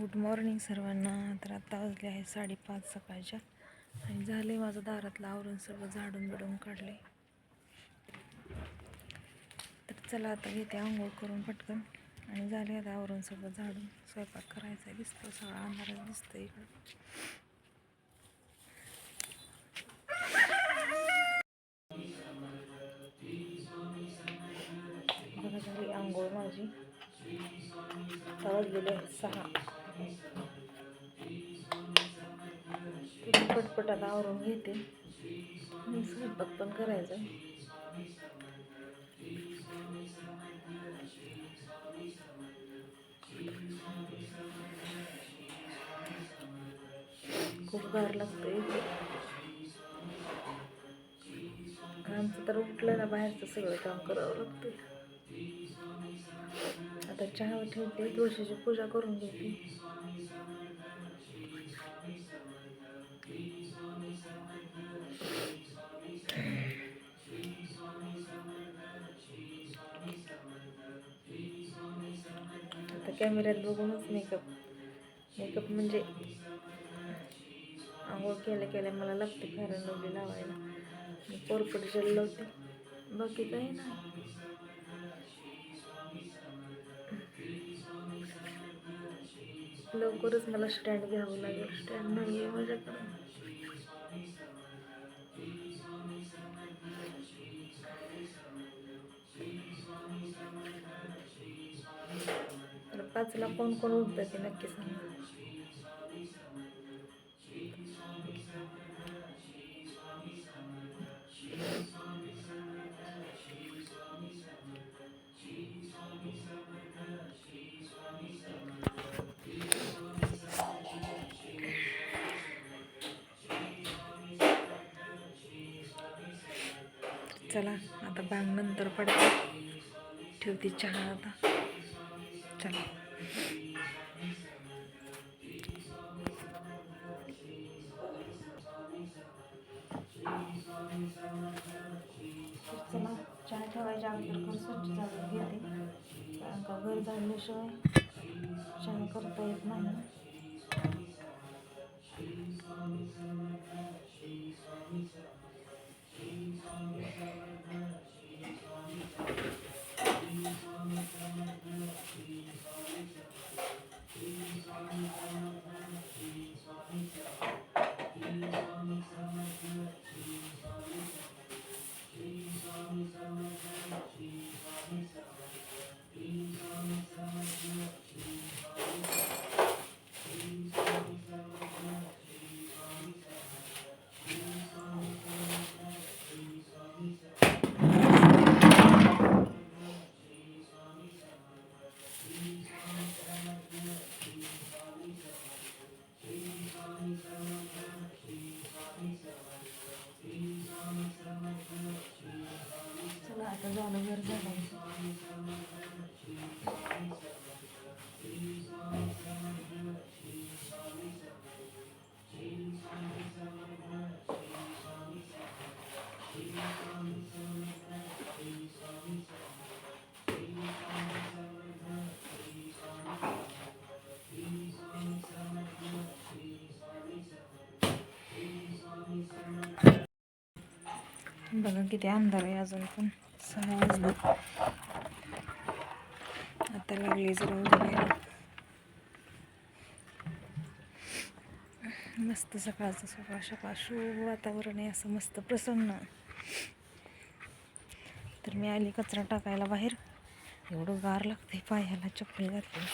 Good morning सर्वांना. तर आत्ता वाजले आहे साडेपाच सकाळच्या. आणि झाले माझं दारातलं आवरून सर्व झाडून बिडून काढले. तर चला आता घेते आंघोळ करून पटकन. आणि झाले आता आवरून सगळं झाडून. स्वयंपाक करायचा दिसतो सगळा अंधारात दिसतं इकडं. झाली आंघोळ माझी. आता सहा. पटपटाला आवरून घेते. मी स्वयंपाक पण करायचा खूप गार लागतं इथे. आमचं तर उठलं ना बाहेरचं सगळं काम करावं लागतं आता चहा ठेवते तुळशीची पूजा करून घेते. कॅमेऱ्यात बघूनच मेकअप मेकअप म्हणजे आंघोळ केल्या केल्या मला लागते फेरन लवली लावायला. मी कोरपट जेल लावते. बाकी काही नाही. लवकरच मला स्टँड घ्यावं लागेल. स्टँड नाही आहे माझ्याकडे. पाचला कोण कोण उठतं ते नक्की सांगा. चला आता बांग नंतर पडते. ठेवते चहा आता. चला. चहा ठेवायच्या अगोदर पण स्वच्छ झाडून घेते कारण का घर झाल्याशिवाय चहा करता येत नाही चला बघा किती अंधार आहे अजून पण. सहा वाजले. आता लागली जरा मस्त सकाळचं सकाळ सकाळ शुभ वातावरण आहे असं मस्त प्रसन्न. तर मी आली कचरा टाकायला बाहेर. एवढं गार लागते पायाला चप्पल घातली.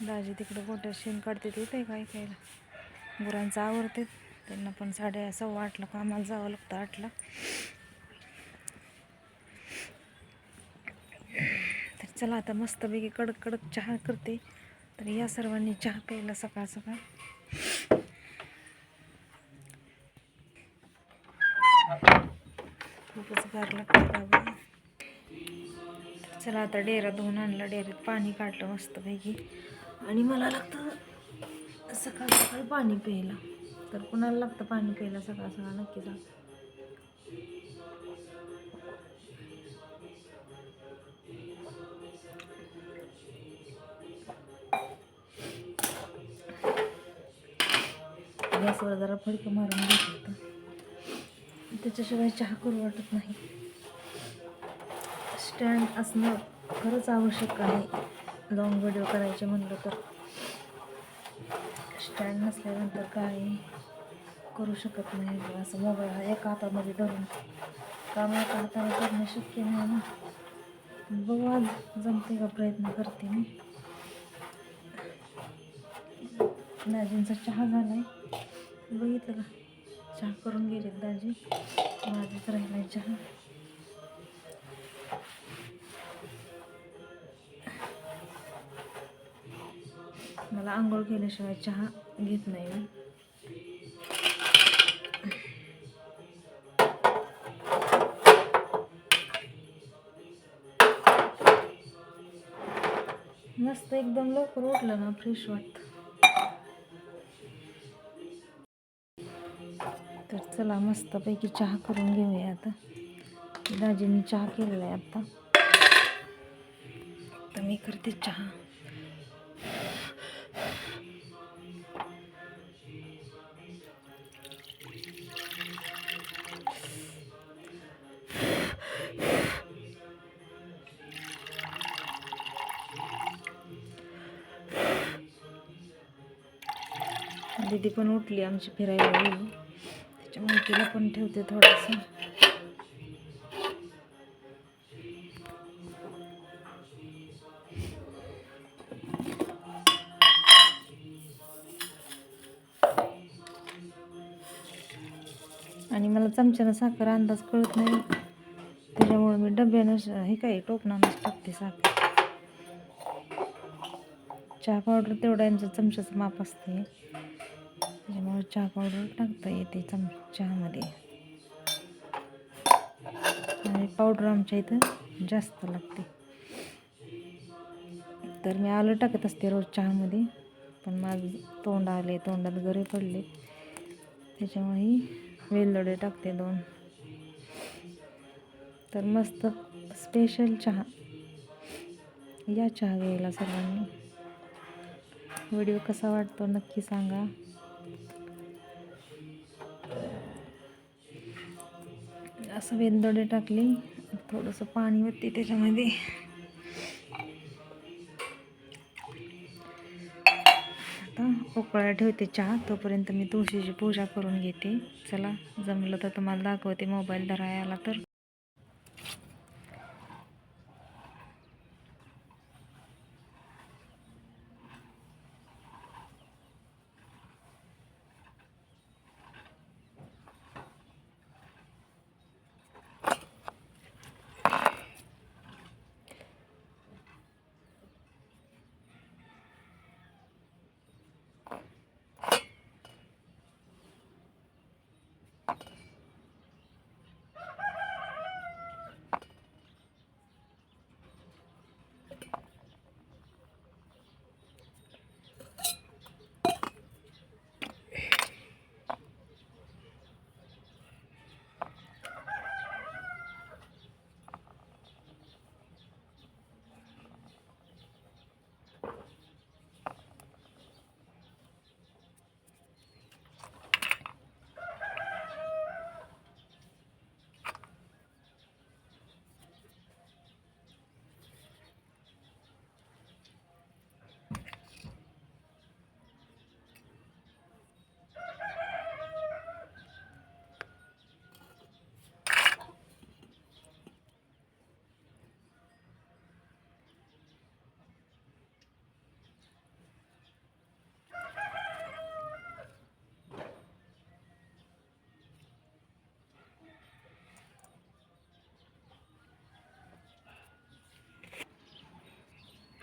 दाजी तिकडं गोट्या शेण काढते ते काय काय खायला गुरांचं आवडते त्यांना पण साडे सव्वा आठला कामाला जावं लागतं आठला तर चला आता मस्तपैकी कडक कडक चहा करते. तर या सर्वांनी चहा प्यायला सकाळ सकाळ. खूपच गार लागतं चला आता डेरा धुवून आणला डेऱ्यात पाणी काढलं मस्तपैकी. आणि मला लागतं सकाळ सकाळ पाणी प्यायला. तर कुणाला लागतं पाणी प्यायला? सगळा सगळा नक्की जा गॅसवर जरा फडकं मारून घेत त्याच्याशिवाय चहा करू वाटत नाही. स्टँड असणं खरंच आवश्यक आहे. लॉंग व्हिडिओ करायचे म्हणलं तर. स्टँड नसल्यानंतर काय करू शकत नाही असं मोबाईल हा एका हातामध्ये धरून काम एका हाताने करणं शक्य नाही ना. बघू आज जमते का प्रयत्न करते मी. दाजींचा चहा झाला आहे बघितलं का? चहा करून गेले दाजी. माझाच राहिला चहा. मला आंघोळ केल्याशिवाय चहा घेत नाही मी. मस्त एकदम लवकर उठलं ना फ्रेश वाटतं. तर चला मस्तपैकी चहा करून घेऊया आता. दाजींनी चहा केलेला आहे आता. तर मी करते चहा. दीदी पण उठली आमची फिरायला गेली. त्याच्यामुळे तिला पण ठेवते थोडंसं. आणि मला चमच्यानं साखर अंदाज कळत नाही. त्याच्यामुळे मी डब्यानं हे काय टोपणानंच टाकते साखर. चहा पावडर तेवढा यांचं चमच्याचं माप असते. चहा पावडर टाकता येते चम चहामध्ये. आणि पावडर आमच्या इथं जास्त लागते. तर मी आलं टाकत असते रोज चहामध्ये पण माझं तोंड आले तोंडात गरे पडले. त्याच्यामुळे वेलदोडे टाकते दोन. तर मस्त स्पेशल चहा. या चहा घ्यायला सर्वांनी व्हिडिओ कसा वाटतो नक्की सांगा. असं वेलदोडे टाकले. थोडंसं पाणी होते त्याच्यामध्ये. आता उकळा ठेवते चहा. तोपर्यंत मी तुळशीची पूजा करून घेते. चला जमलं तर तुम्हाला दाखवते. मोबाईल धरायला तर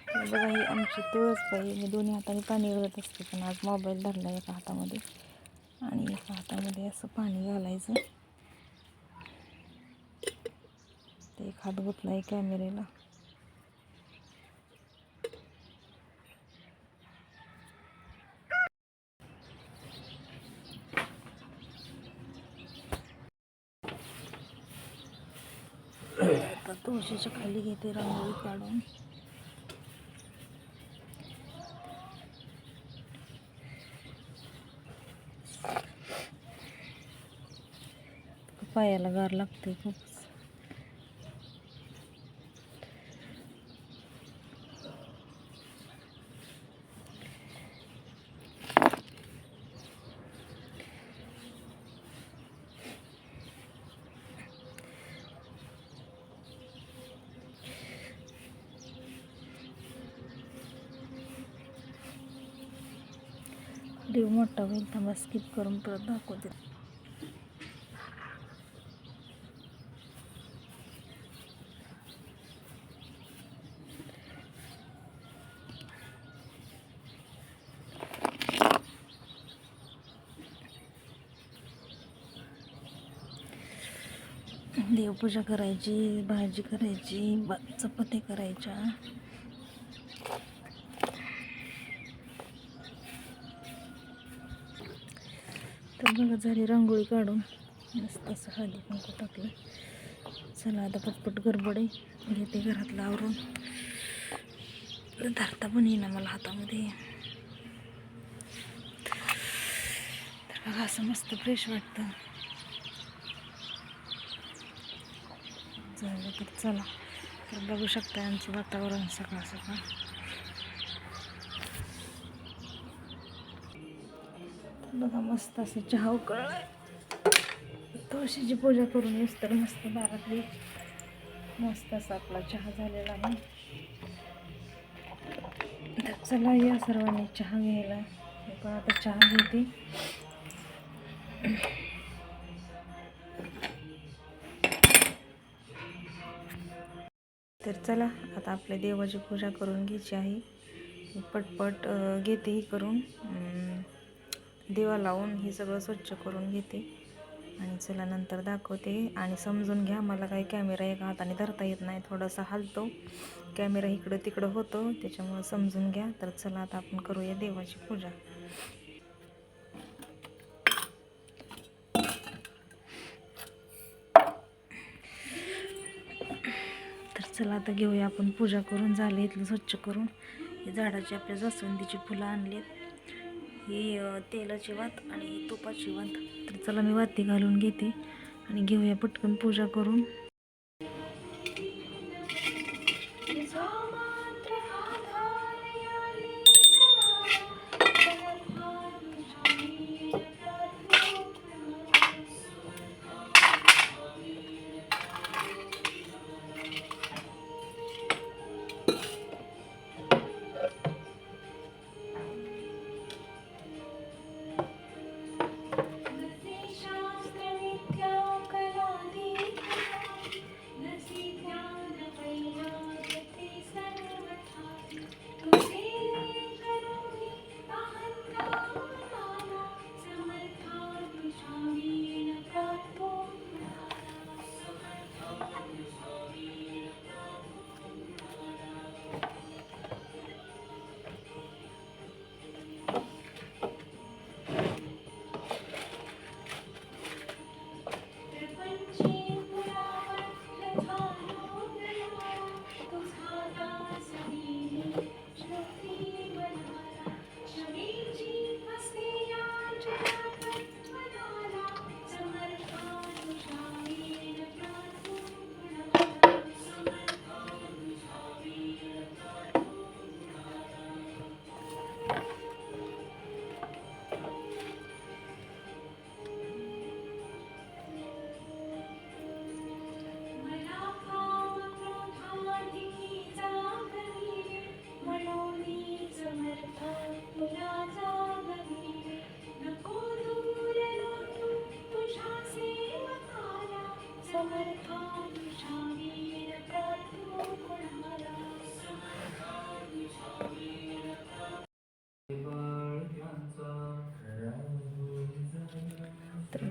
हे बघा ही आमची तुळस बाई मी दोन्ही हाताने पाणी घालत असते पण आज मोबाईल धरला एका हातामध्ये. आणि एका हातामध्ये असं पाणी घालायचं. ते एक हात गुतला आहे कॅमेऱ्याला तुळशीच्या खाली घेते रांगोळी काढून. पायाला गार लागते खूप. देव मोठा होईल थांबा स्किप करून परत दाखवते. देवपूजा करायची भाजी करायची चपाती करायच्या. तर बघा झाली रांगोळी काढून. मस्त असं हळदी कुंकू टाकलं. चला आता पटपट गडबड. आहे घेते घरातलं आवरून. धरता पण येईना मला हातामध्ये. तर बघा असं मस्त फ्रेश वाटतं. झालं तर चला. तर बघू शकता आमचं वातावरण सकाळ सकाळ. बघा मस्त असं चहा उकळलाय. तुळशीची पूजा करून येऊस तर मस्त दारातली मस्त असा आपला चहा झालेला आहे. तर चला या सर्वांनी चहा घ्यायला. पण आता चहा घेते. तर चला आता आपल्या देवाची पूजा करून घ्यायची आहे. मी पटपट घेते ही करून. देवा लावून हे सगळं स्वच्छ करून घेते. आणि चला नंतर दाखवते. आणि समजून घ्या मला काही कॅमेरा एका हाताने धरता येत नाही. थोडासा हलतो. कॅमेरा इकडं तिकडं होतो. त्याच्यामुळं समजून घ्या. तर चला आता आपण करूया देवाची पूजा. चला आता घेऊया आपण. पूजा करून झाले इथलं स्वच्छ करून. हे झाडाची आपल्या जास्वंदीची फुलं आणली ही हे तेलाची वात आणि तुपाची वात. तर चला मी वाती घालून घेते आणि घेऊया पटकन पूजा करून.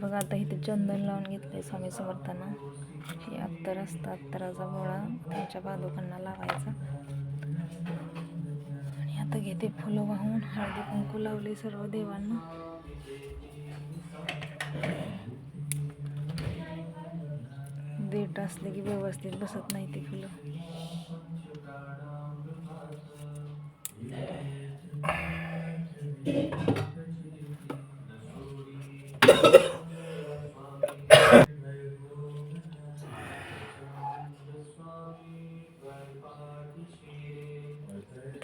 बघा आता इथे चंदन लावून घेतलंय स्वामी समर्थांना. हे अत्तर असतं अत्तराचा गोळा त्यांच्या पादुकांना लावायचा. आणि आता घेते फुलं वाहून. हळदी कुंकू लावले सर्व देवांना. देठ असले की व्यवस्थित बसत नाही ते फुलं.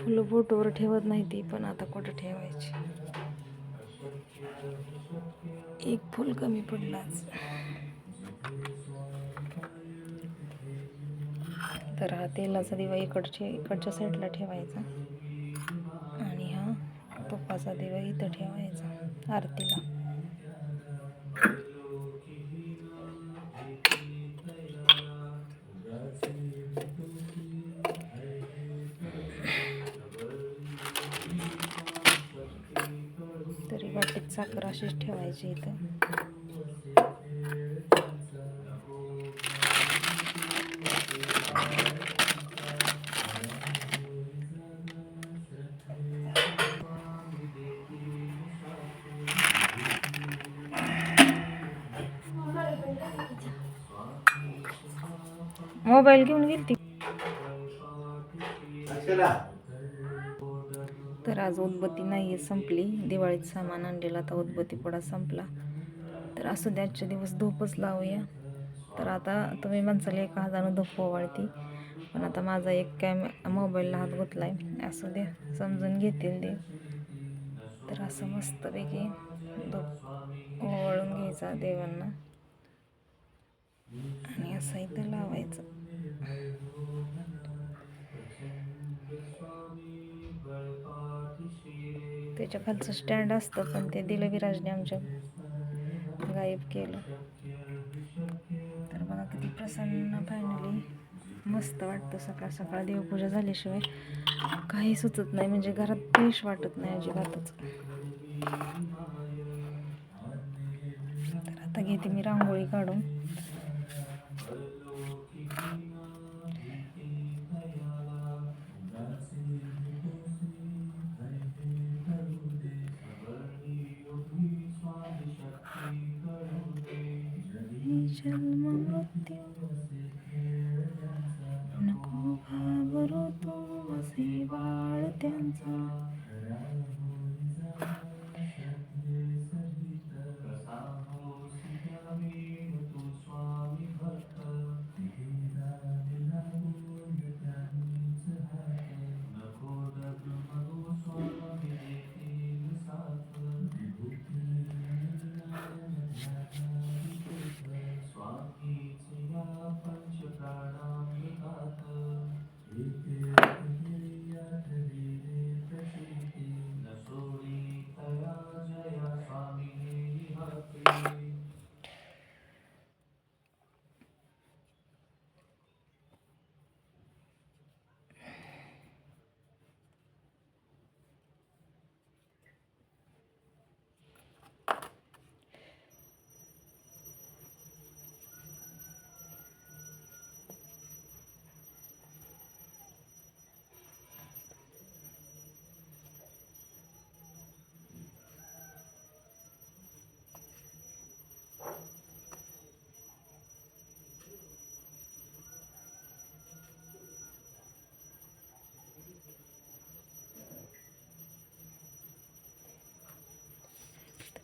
फुलं फोटोवर ठेवत नाही ती पण आता कुठं ठेवायची? एक फुल कमी पडलाच. तर हा तेलाचा दिवा इकडच्या इकडच्या साईडला ठेवायचा. आणि हा तुपाचा दिवा इथं ठेवायचा आरतीला. वाटीत साखर अशीच ठेवायची इथं. मोबाईल घेऊन गेली ती तर आज उदबत्ती नाही आहे संपली. दिवाळीत सामान आणलेलं आता उदबत्ती पुडा संपला. तर असू द्या आजचे दिवस धूपच लावूया. तर आता तुम्ही म्हणसाल एका हातानं धूप ओवाळती. पण आता माझा एक कॅम मोबाईलला हात गुतलाय. असू द्या समजून घेतील ते. तर असं मस्तपैकी धूप ओवाळून घ्यायचा देवांना. आणि असं इथं लावायचं. त्याच्या खालचं स्टँड असतं पण ते दिलं विराजने आमच्या गायब केलं. तर बघा किती प्रसन्न फायनली मस्त वाटतं सकाळ सकाळ. देवपूजा झाल्याशिवाय काही सुचत नाही म्हणजे घरात फ्रेश वाटत नाही अजिबातच. तर आता घेते मी रांगोळी काढून.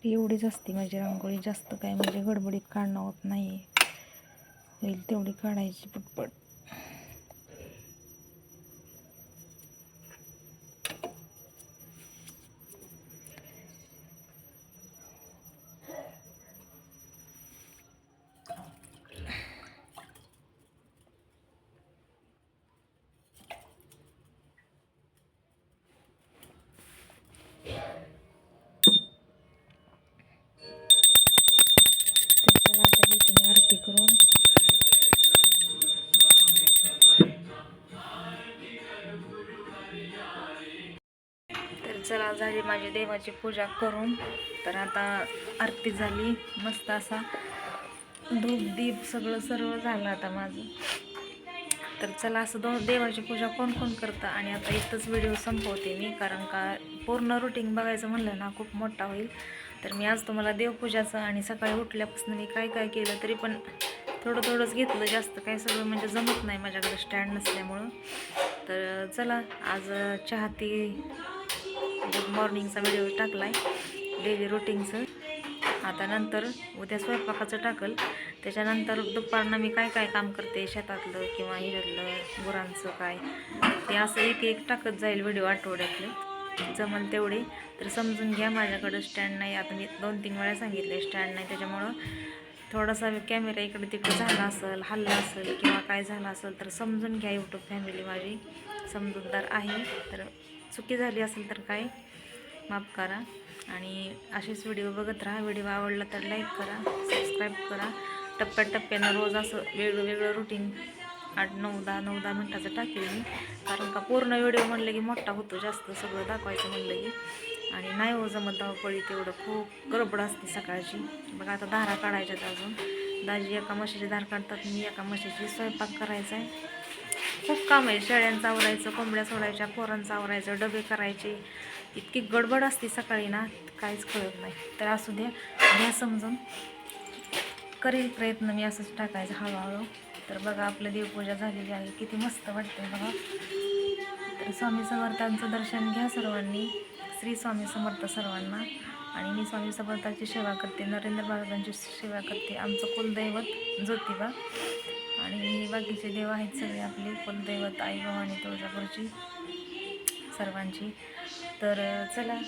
एवढीच असते माझी रांगोळी. जास्त काय म्हणजे गडबडीत काढणं होत नाही होईल तेवढी काढायची पटपट. चला झाली माझी देवाची पूजा करून. तर आता आरती झाली मस्त असा धूप दीप सगळं सर्व झालं आता माझं. तर चला असं दो देवाची पूजा कोण कोण करतं? आणि आता इथंच व्हिडिओ संपवते मी कारण का पूर्ण रुटीन बघायचं म्हणलं ना खूप मोठा होईल. तर मी आज तुम्हाला देवपूजाचं आणि सकाळी उठल्यापासून मी काय काय केलं तरी पण थोडं थोडंच घेतलं जास्त काय सगळं म्हणजे जमत नाही माझ्याकडे स्टँड नसल्यामुळं. तर चला आज चहाती गुड मॉर्निंगचा व्हिडिओ टाकला आहे डेली रुटीनचं आता नंतर उद्या स्वयंपाकाचं टाकल. त्याच्यानंतर दुपारनं मी काय काय काम करते? शेतातलं किंवा हिऱ्यातलं गुरांचं काय? ते असं एक एक टाकत जाईल व्हिडिओ आठवड्यातले. जमल तेवढे. तर समजून घ्या माझ्याकडं स्टँड नाही. आता मी दोन तीन वेळा सांगितले स्टँड नाही. त्याच्यामुळं थोडासा कॅमेरा इकडे तिकडे झाला असेल हल्ला असेल किंवा काय झालं असेल तर समजून घ्या यूट्यूब फॅमिली माझी. समजूतदार आहे. तर चुकी झाली असेल तर काय माफ करा. आणि असेच व्हिडिओ बघत राहा. व्हिडिओ आवडला तर लाईक करा सबस्क्राईब करा. टप्प्याटप्प्यानं रोज असं वेगळं वेगळं रुटीन आठ नऊ दहा नऊ दहा मिनटाचं टाकेल मी. कारण का पूर्ण व्हिडिओ म्हणलं की मोठा होतो जास्त सगळं दाखवायचं म्हणलं की. आणि नाही हो जमत धावपळी तेवढं. खूप गडबड असते सकाळची. बघा आता धारा काढायच्यात अजून. दाजी एका मशीची धार काढतात मी एका मशीची स्वयंपाक करायचा आहे खूप काम आहे. शेळ्यांचा आवरायचं कोंबड्या सोडायच्या पोरांचा आवरायचं डबे करायचे. इतकी गडबड असते सकाळी ना काहीच कळत नाही. तर असू द्या घ्या समजून. करेल प्रयत्न मी असंच टाकायचं हळूहळू. तर बघा आपलं देवपूजा झालेली आहे. किती मस्त वाटते बघा. तर स्वामी समर्थांचं दर्शन घ्या सर्वांनी. श्री स्वामी समर्थ सर्वांना. आणि मी स्वामी समर्थांची सेवा करते. नरेंद्र महाराजांची सेवा करते. आमचं कुलदैवत ज्योतिबा. आणि बाकीचे देव आहेत सगळे आपले कुलदैवत आई भवानी तुळजापूरची सर्वांची. तर चला.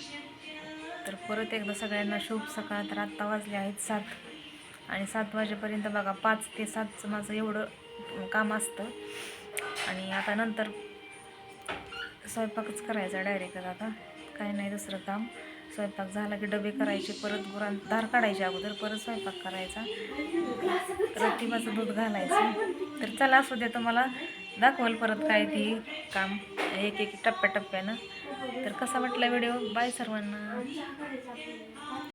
तर परत एकदा सगळ्यांना शुभ सकाळ. तर आत्ता वाजले आहेत सात. आणि सात वाजेपर्यंत बघा पाच ते सातचं माझं एवढं काम असतं. आणि आता नंतर स्वयंपाकच करायचा डायरेक्ट आता. काही नाही दुसरं काम. स्वयंपाक झाला की डबे करायचे परत गुरां धार काढायचे अगोदर परत स्वयंपाक करायचा. रतिबाचं दूध घालायचं. तर चला असू द्या तुम्हाला दाखवाल परत काय ती काम एक एक टप्प्याटप्प्यानं. तर कसा वाटला व्हिडिओ? बाय सर्वांना.